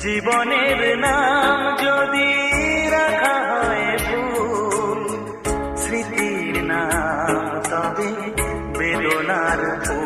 জীবনের নাম যদি রাখা হয় ভুল স্মৃতির নাম তবে বেদনার ভুল।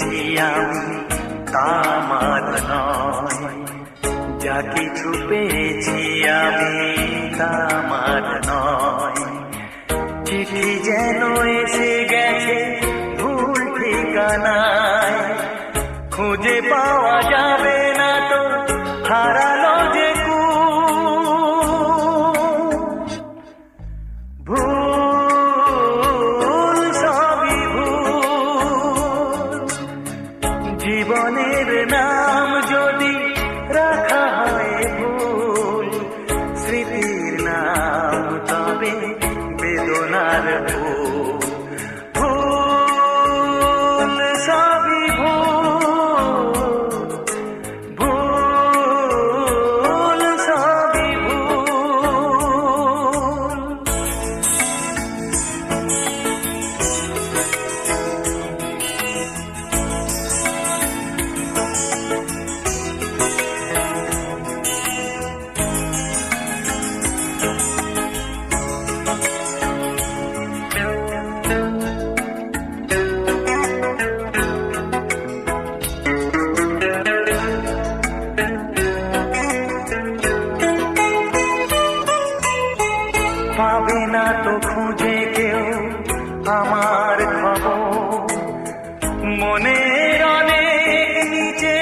পেয়েছি আমি নয়। যা কিছু পেয়েছি আমি, তা আমার নয়। চিঠি যেন এসে গেছে ভুল ঠিকানায়। খুঁজে পাওয়া যাবে না তো হারালো জীবনের পাবে না তো খুঁজে কেউ আমার খবর। মনের অনেক নিচে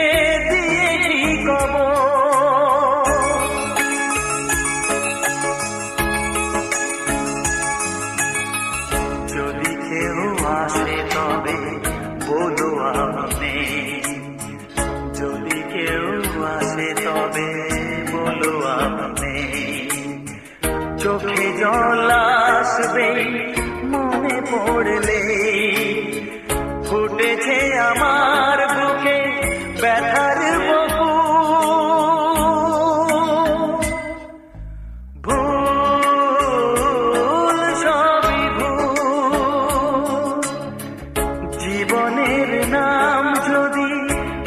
যদি কেউ তবে যদি কেউ আসে তবে চোখে জল আসবে, মনে পড়লে ফুটেছে আমার বুকে ব্যথার বহু। ভুল সবই জীবনের নাম যদি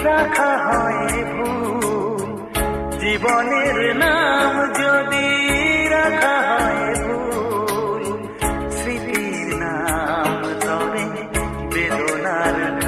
রাখা হয় ভুল, জীবনের নাম যদি One.